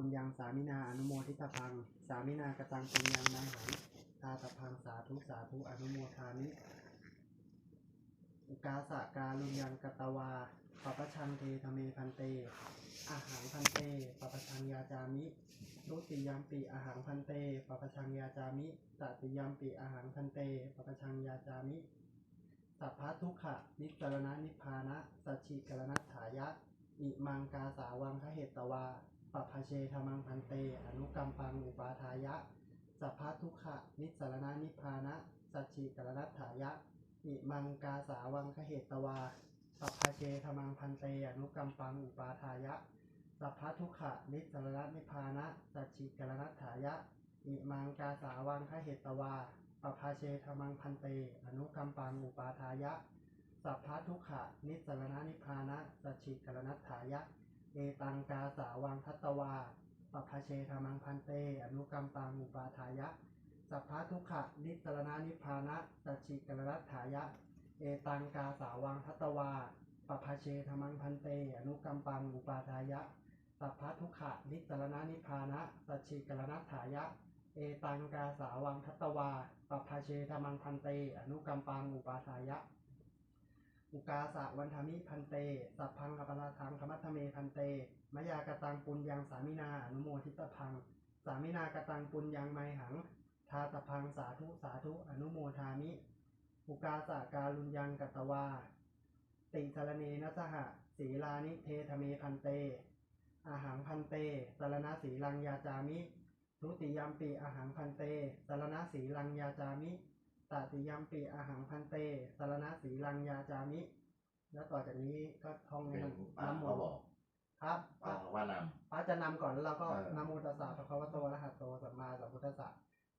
ปุญญังสามินาอนุโมทิตพัง สามินากตังปุญญังมังหังทาตพังสาธุสาธุอนุโมทามิอุกาสะกาลุยังกตวาปปชังเทธเมพันเต อาหารพันเตปปชังยาจามิทุติยามปีอาหารพันเตปปชังยาจามิตติยามปีอาหารพันเตปปชังยาจามิสัพพะทุกขะนิสรณะนิพพานะสัจฉิกรณัตถายะอิมังกาสาวังคเหตตวา ปปภเชธมังพันเต อนุกรรมปังอุปาทายะ สัพพะทุกขะนิสรณะนิพานะ สัจฉิกรณัตถายะ อิมังกาสาวังคเหตตวาปปภเชธมังพันเต อนุกรรมปังอุปาทายะ สัพพะทุกขะนิสรณะนิพานะ สัจฉิกรณัตถายะ อิมังกาสาวังคเหตตวาปปภเชธมังพันเต อนุกรรมปังอุปาทายะ สัพพะทุกขะนิสรณะนิพพานะ สัจฉิกรณัตถายะ เอตังกาสาวังทัตวาปปภเชธมังพันเต อนุกรรมปังอุปาทายะ สัพพะทุกขะนิสรณะนิพานะสัจฉิกรณัตถายะ เอตังกาสาวังทัตวาปปภเชธมังพันเต อนุกรรมปังอุปาทายะ สัพพะทุกขะนิสรณะนิพานะสัจฉิกรณัตถายะ เอตังกาสาวังทัตวาปปภเชธมังพันเต อนุกรรมปังอุปาทายะ อุกาสะวันธมิพันเต สัพพังอปราทังคมัตเมพันเต มยากตังปุญญังสามินาอนุโมทิตพัง สามินากตังปุญญังไมหัง ทาตพังสาธุสาธุอนุโมทามิ อุกาสะการุญยังกัตวา ติสารเนนะสหะศีลานิเทธเมพันเต อาหังพันเตสารณะสีลังยาจามิ ทุติยามปีอาหังพันเตสารณะสีลังยาจามิ ตติยามปีอาหังพันเตสารณะสีลังยาจามิ แล้วต่อจากนี้ก็ท่องเป็นน้ป้าำมเขานบต์อกครับป้าเขาว่านพระจะนำก่อนแล้วเราก็เออนะโมตัสสะภะคะวะโตอะระหะโตสัมมาสัมพุทธัสสะ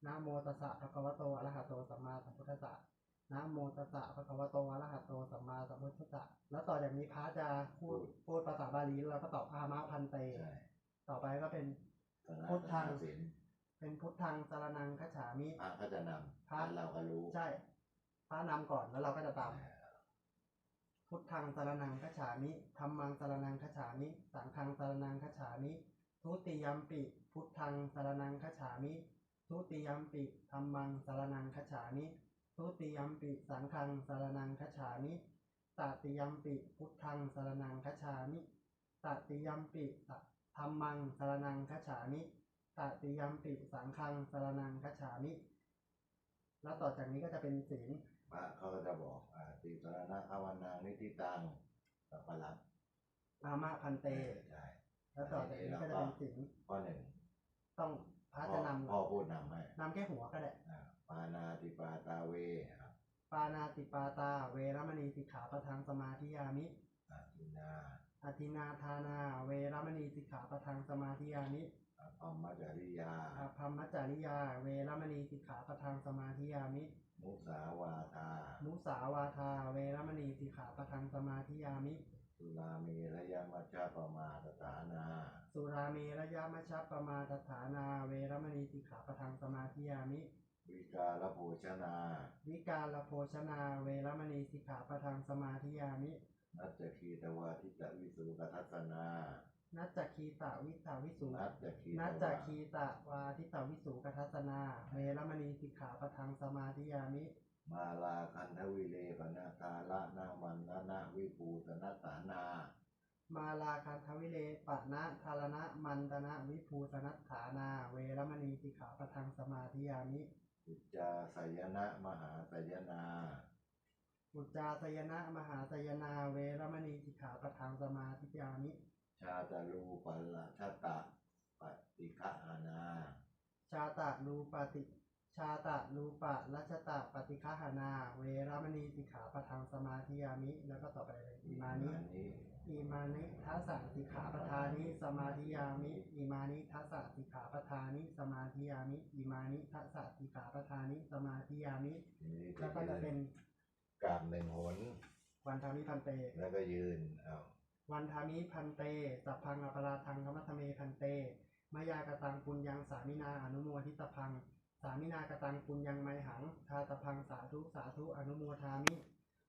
นะโมตัสสะภะคะวะโตอะระหะโตสัมมาสัมพุทธัสสะนะโมตัสสะภะคะวะโตอะระหะโตสัมมาสัมพุทธัสสะแล้วต่อจากนี้พระจะพูดพูดภาษาบาลีแล้วเราก็ตอบอามะพันเตำใช่ต่อไปก็เป็นพุทธังศีล เป็นพุทธังสารนังคัจฉามิพระก็จะนำพระเราก็รู้ใช่พระนำก่อนแล้วเราก็จะตาม พุทธังสารนังคัจฉามิธรรมังสารนังคัจฉามิสังฆังสารนังคัจฉามิทุติยัมปิพุทธังสารนังคัจฉามิทุติยัมปิธรรมังสารนังคัจฉามิทุติยัมปิสังฆังสารนังคัจฉามิตติยัมปิพุทธังสารนังคัจฉามิตติยัมปิธรรมังสารนังคัจฉามิ ตติยัมปิสังฆังสารนังคัจฉามิ แล้วต่อจากนี้ก็จะเป็นศีลพระเขาก็จะบอกอ่าติสรณะภาวนานิติตังเราก็รับอามะพันเตใช่แล้วต่อจากนี้ก็จะเป็นศีลข้อหนึ่งต้องพระพ่อจะนำพ่อพูดนำให้นำแค่หัวก็ได้อ่าปานาติปาตาเวอะปานาติปาตาเวรมณีสิกขาปะทังสมาธิยามิอาทินาอธินาทานา เวรมณีสิกขาปะทังสมาธิยามิ อภมมัจจริยาอาภัมมัจจาริยา เวรมณีสิกขาปะทังสมาธิยามิ มุสาวาทา มุสาวาทา เวรมณีสิกขาปะทังสมาธิยามิ สุรามีระยะมัจจาปมาตฐานา สุราเมระยะมัชฌัปปมาตฐานา เวรมณีสิกขาปะทังสมาธิยามิ วิกาลโภชนา วิกาลโภชนา เวรมณีสิกขาปะทังสมาธิยามิ นัจจคีตวาทิจวิสุกทัสสนา นัจจคีตาวิตาวิสุนัจจคีตนัจจวาคีตาวาทิตาวิสุกัทัสนาเวรมณีสิกขาปะทังสมาธิยามิ มาลาคันทวิเลปนาคาละนามันนานาวิภูสนัตตานา มาลาคันทวิเลปะนะทารณะมันตนะวิภูสนัตฐานา เวรมณีสิกขาปะทังสมาธิยามิอุจจาสยนะมหาสยนาอุจจาสยนะมหาสยนา เวรมณีสิกขาปะทังสมาธิยามิ ชาตรูปัลละชะตะปฏิฆะอานา ชาตะรูปติชาตะรูปะรัชตะปฏิฆหานา เวรมณีสิกขาปะทังสมาธิยามิ แล้วก็ต่อไปเลยอิมานินิอิมานิทัสสะสิกขาปทานิสมาธิยามิอิมานิทัสสะสิกขาปทานิสมาธิยามิอิมานิทัสสะสิกขาปทานิสมาธิยามินี่แล้วก็จะเป็นกราบหนึ่งหนวันทามิพันเตแล้วก็ยืนเอา วันทามิพันเตสัพพังอปราทังธรรมทเมพันเตมายากตังปุญญังสามินาอนุโมทิตพัง สามินากตังปุญญังไมหัง ทาตพังสาธุสาธุอนุโมทามิ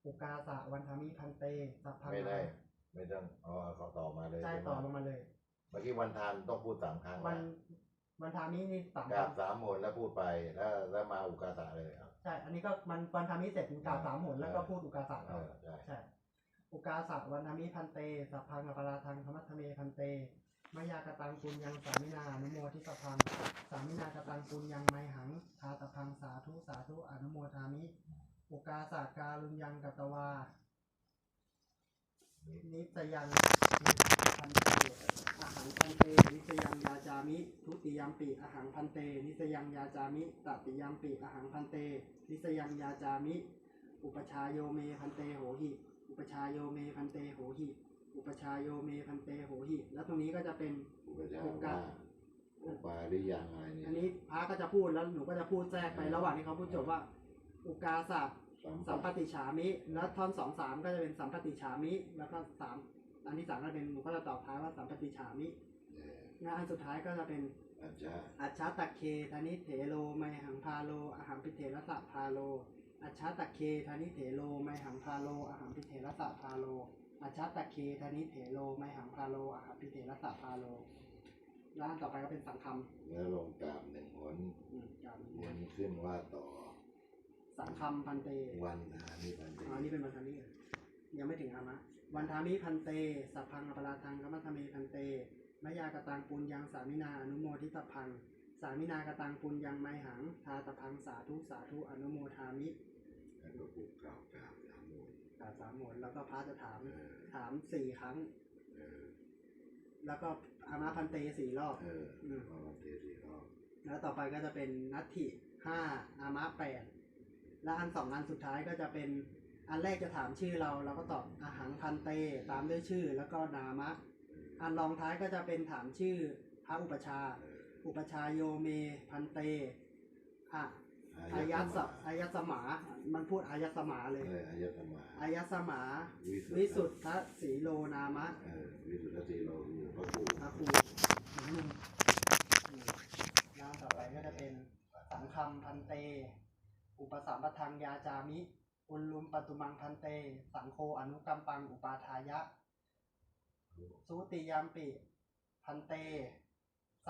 อุกาสะวันทามิพันเตสัพพังไม่ได้ ไม่ต้องเอาเอาเขาต่อมาเลยใช่ใช่ไหมต่อลงมาเลย เมื่อกี้วันทานต้องพูดสามครั้งวันนะวันทามินี่สามกราบคำสามหนแล้วพูดไปแล้วแล้วมาอุกาสะเลยครับใช่ อันนี้ก็มันวันทามิเสร็จกล่าวสามหนแล้วก็พูดอุกาสะเอต่ออใช่ใช่ อุกาสะวันทามิพันเตสัพพังอปราทังธรรมัทเมพันเตมายากตังปุญยังสามินานุโมทิสพัง สามินากตังปุญยังไมหังทาตพังสาธุสาธุอนุโมทามิ อุกาสะการุญยังกัตวา นิสยังพันเตอาหังพันเต นิสยังยาจามิ ทุติยมปีอาหังพันเต นิสยังยาจามิตติยมปีอาหังพันเต นิสยังยาจามิ อุปชาโยเมพันเตโหหิ อุปชายโยเมพันเตโหหิ อุปชายโยเมพันเตโหหิ แล้วตรงนี้ก็จะเป็นอุปจาระอุปาหรือยังอะไรเนี่ยอันนี้พระก็จะพูดแล้วหนูก็จะพูดแทรกไประหว่างที่เขาพูดจบว่า อุกาสะสัมปติฉามิ แล้วท่อนสองสามก็จะเป็นสัมปติฉามิ แล้วก็สามอันที่สามก็เป็นหนูก็จะตอบท้ายว่าสัมปติฉามิเออและอันสุดท้ายก็จะเป็นอาจารย์อัจฉตะเคธนิเถโลไมหังพาโลอาหังพิเถระสะพาโล อัจฉตะเคธนิเถโลไมหังพาโลอาหังพิเถระสะพาโลอัจฉตะเคธนิเถโลไมหังพาโลอาหังพิเถระสะพาโลแล้วอันต่อไปก็เป็นสังคำแล้วลงกราบหนึ่งหนอืมการหนขึ้นว่าต่อ สังคำพันเต วันทานิพันเตอ๋อนี่เป็นวันทามิเหรอยังไม่ถึงอามะวันทามิพันเตสัพพังอปราทังกัมมัทเมพันเตมยากตังปุญยังสามินาอนุโมทิสัพพังสามินากตังปุญยังไมหัง ทาตพังสาธุสาธุอนุโมทามิ แล้วก็พูดกล่าวกราบสามหนกล่าวสามหมดแล้วก็พระจะถามเออถามสี่ครั้งเออแล้วก็อามะพันเตสี่รอบเอออืมพอวันเทสี่รอบ แล้วต่อไปก็จะเป็นนัตถิห้าอามะแปดและอันสองอันสุดท้ายก็จะเป็นอันแรกจะถามชื่อเราเราก็ตอบอาหังพันเตตามด้วยชื่อ แล้วก็นามะ อันรองท้ายก็จะเป็นถามชื่อพระอุปชฌาย์เอออุปชฌาย์โยเมพันเตอะ อาอายัยัสสสะอายัสสมา มันพูดอายัสสมาเลยเอออายัสมาอายัสสมาวิวิสุทธสีโลนามะเออวิสุทธิโลคือพระครูพระครูอืมอืมแล้วต่อไปก็จะเป็นสังคำพันเต อุปสัมปทังยาจามิ อุลลุมปตุมังพันเต สังโฆอนุกัมปังอุปาทายะ สุติยามปิ พันเต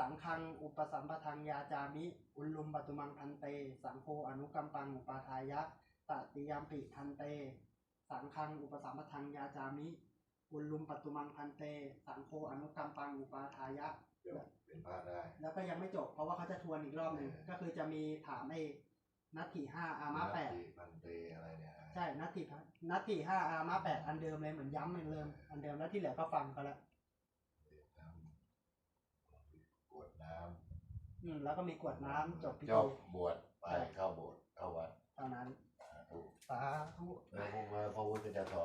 สังคังอุปสัมปทังยาจามิ อุลลุมปตุมังพันเต สังโฆอนุกัมปังอุปาทายะตติยามปิพันเต สังคังอุปสัมปทังยาจามิ อุลลุมปตุมังพันเต สังโฆอนุกัมปังอุปาทายะจบเป็นพระได้ แล้วก็ยังไม่จบเพราะว่าเขาจะทวนอีกรอบหนึ่งก็คือจะมีถามไอ้นัตถิห้าอามาแปดนัตถิพันเตอะไรเนี่ยใช่นัตถิพันนัตถิห้าอามาแปดอันเดิมเลยเหมือนย้ำเหมือนเดิมอันเดิมแล้วที่เหลือก็ฟังก็แล้วน้ำ กวดน้อืมแล้วก็มีกรวดน้ำจบพิำจธีบ บวชไปเข้าโบสถ์เข้าวัดเท่านั้นสาธุสาธุ แล้วพระพุทธเจ้าสอน